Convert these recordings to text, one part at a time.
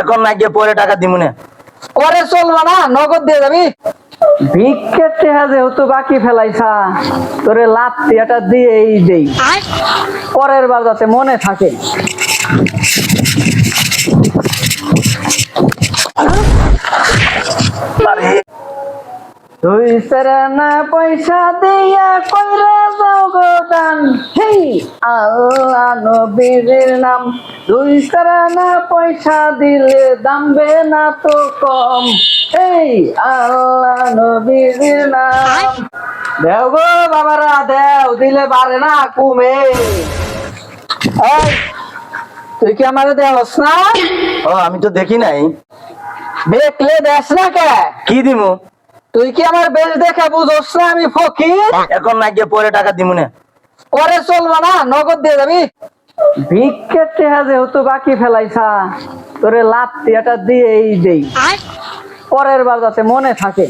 এখন না গিয়ে পরে টাকা দিব না। পরে চলবো না নগদ দিয়ে যাবি। ভিক্ষের টেহা যেহেতু বাকি ফেলাইছা তোরে লাত্তি এটা দিয়েই দেই। পরের বার যাতে মনে থাকে। দুই সেরানা পয়সা দিয়া কইরা যাও গো দান। হেই আল্লাহ নবীর নাম। দুই সেরানা পয়সা দিলে দামবে না তো কম। এই আল্লাহ নবীর নাম। দেও গো বাবারা দেও দিলে পারে না কুমে। তুই কি আমারে দেওস না? ও আমি তো দেখি নাই। দেখলে দেস না কে? কি দিমু? তুই কি আমার বেশ দেখে বুঝোস না আমি ফকির? এখন না গিয়ে পরে টাকা দিমু না। পরে চলবা না নগদ দিয়ে যাবি? ভিক্ষের টেহা যেহেতু বাকি ফেলাইছা তোরে লাত্তি এটা দিয়েই দেই। পরের বার যাতে মনে থাকে।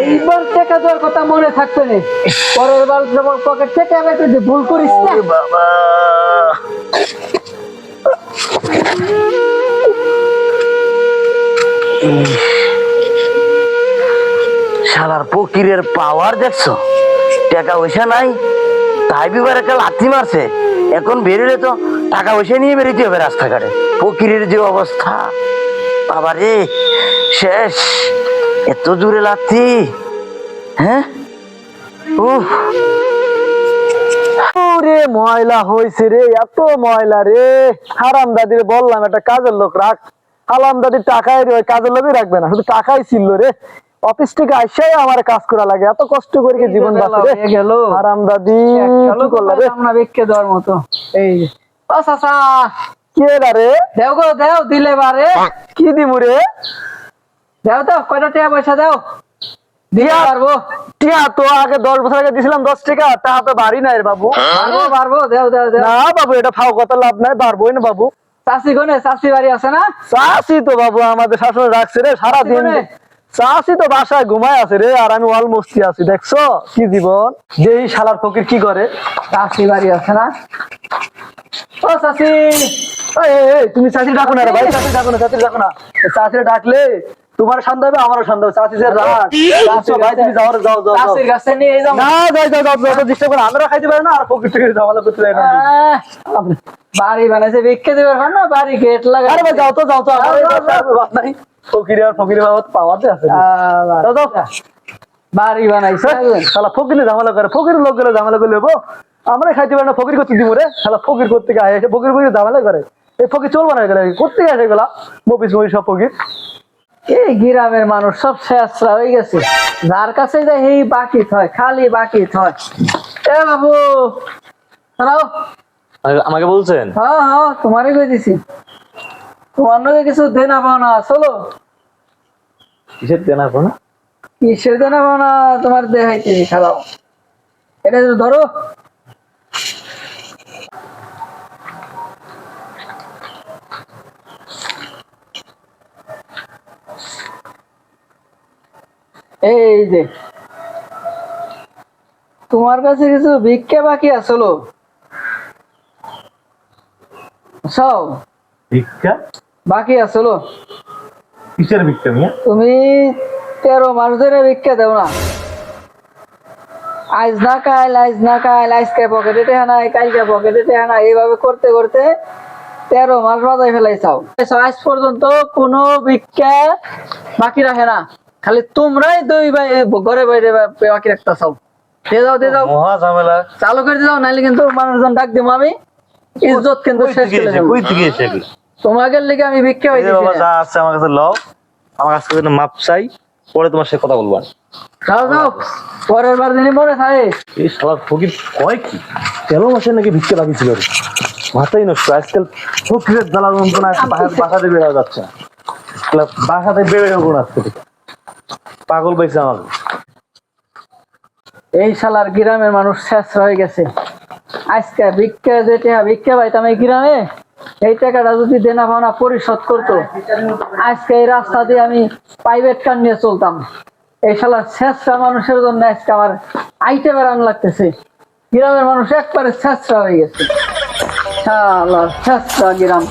এইবার টাকা দেওয়ার কথা মনে থাকবে না। পরের বার যখন পকেট থেকে আমি তুই ভুল করিস না। বাবা। শালার ফকিরের পাওয়ার দেখছ? টাকা পয়সা নাই, তাই বিবার একটা লাথি মারছে। এখন বেরোলে তো টাকা পয়সা নিয়ে বেরোতে হবে রাস্তাঘাটে। ফকিরের যে অবস্থা বাবা রে শেষ। এত দূরে লাথি হ্যাঁ? উফ। ওরে ময়লা হয়েছে রে, এত ময়লা রে। হারাম দাদির বললাম, একটা কাজের লোক রাখ। হালাম দাদির টাকাই রে কাজের লোকই রাখবে না শুধু টাকাই ছিল রে। অফিস থেকে আইসাই আমার কাজ করা লাগে এত কষ্ট করে কি জীবন বাঁচে গেল। দাদি কি করলা রে? আমরা বিক্কে দেওয়ার মতো। এই যে। ও চাচা। কে রে? দেও গো দেও দিলে বারে। কি দিমু রে? দেও তো কয়টা টাকা পয়সা দাও? দিতে পারব। টিয়া তো আগে দশ বছর আগে দিছিলাম দশ টাকা তা তো বাড়ি নাই বাবু। পারব পারব দেও দেও দেও। না বাবু এটা ফাও কথা লাভ নাই পারবোই না বাবু। চাষি কোনে চাষি বাড়ি আছে না? চাষি তো বাবু আমাদের শাসন রাখছে রে সারাদিন? চাষি তো বাসায় ঘুমায় আছে রে আর আমি অলমস্তি আছি দেখছ? কি জীবন? যেই শালার ফকির কি করে? চাষি বাড়ি আছে না? ও চাষি! তুমি চাষি ডাকো না রে ভাই চাষি ডাকো না চাষি ডাকো না। চাষিরা ডাকলে তোমার শান্ত হবে আমারও হবে। চাষি যে রাত চাষি ভাই তুমি যাও যাও যাও যাও। চাষির কাছে নিয়ে যাও। না যাই যাও যাও যাও ডিস্টার্ব করে। আমরা খাইতে পারি না আর ফকির থেকে ঝামেলা করতে পারি না। বাড়ি বানাইছে বিক্কে দেবে না বাড়ি গেট লাগা আরে ভাই যাও তো যাও তো আমার যাও, নাই ফকির আর ফকির বাবা পাওয়াতে আছে। যাও যাও। বাড়ি বানাইছে শালা ফকিরে ঝামেলা করে ফকির লোক গেলে ঝামেলা করে লেবো আমরা খাইতে পারি না ফকির করতে দিব রে। শালা ফকির করতে গায়ে এসে ফকির ফকির ঝামেলা করে। এই ফকির চলবো না গেলে করতে গেছে এগুলা। মফিস মফিস সব ফকির। এই গ্রামের মানুষ সব শেষরা হয়ে গেছে। যার কাছে এই বাকি হয় খালি বাকি হয়। এ বাবু শোনাও আমাকে বলছেন? হ্যাঁ হ্যাঁ তোমারই কই দিছি। তোমার নগে কিছু দেনা পাওনা চলো। কিসের দেনা না কিসের দেনা পাওনা? তোমার দেখাইতে খারাপ এটা ধরো। এই যে তোমার কাছে কিছু ভিক্ষা বাকি আসলো সব ভিক্ষা? বাকি আসলো কিসের ভিক্ষা মিয়া? তুমি তেরো মাস ধরে ভিক্ষা দেও না। আজ না কাল আজ না কাল আজকে পকেটে টেহা নাই কালকে পকেটে টেহা নাই। এইভাবে করতে করতে তেরো মাস বাজাই ফেলাইছাও আজ পর্যন্ত কোনো ভিক্ষা বাকি রাখে না। খালি তোমরাই দুই ভাই ঘরে বাইরে বাকি রাখতেছাও দিয়ে দাও দিয়ে দাও মহা ঝামেলা। চালু করে দাও নাইলে কিন্তু মানুষজন ডাক দিব আমি। ইজ্জত কিন্তু শেষ করে দেবো তোমাকে লিগে আমি ভিক্ষা যে হইতেছি। বাবা যা আছে আমার কাছে লও। আমার কাছে যেন মাপ চাই। পরে তোমার সাথে কথা বলব যাও যাও। পরের বার দিনই মনে থাকে। এই ফকির কয় কি? তেরো মাসে নাকি ভিক্ষা বাকি ছিল রে। মাথাই নষ্ট আজকাল ফকিরের জ্বালা যন্ত্রণা বাসা- বাসাতে বেড়া যাচ্ছে বাসাতে বেড়ে আজকে থেকে। পাগল পাইছে আমাকে। এই শালার গ্রামের মানুষ শেষ হয়ে গেছে। আজকে ভিক্ষা যেটা ভিক্ষা পাইতাম এই গ্রামে। এই টাকাটা যদি দেনা পাওনা পরিশোধ করতো, আজকে এই রাস্তা দিয়ে আমি প্রাইভেট কার নিয়ে চলতাম। এই শালার শেষরা মানুষের জন্য আজকে আমার আইটে বেড়ানো লাগতেছে। গ্রামের মানুষ একবারে ছেঁচড়া হয়ে গেছে। শালা ছেঁচড়া গ্রাম।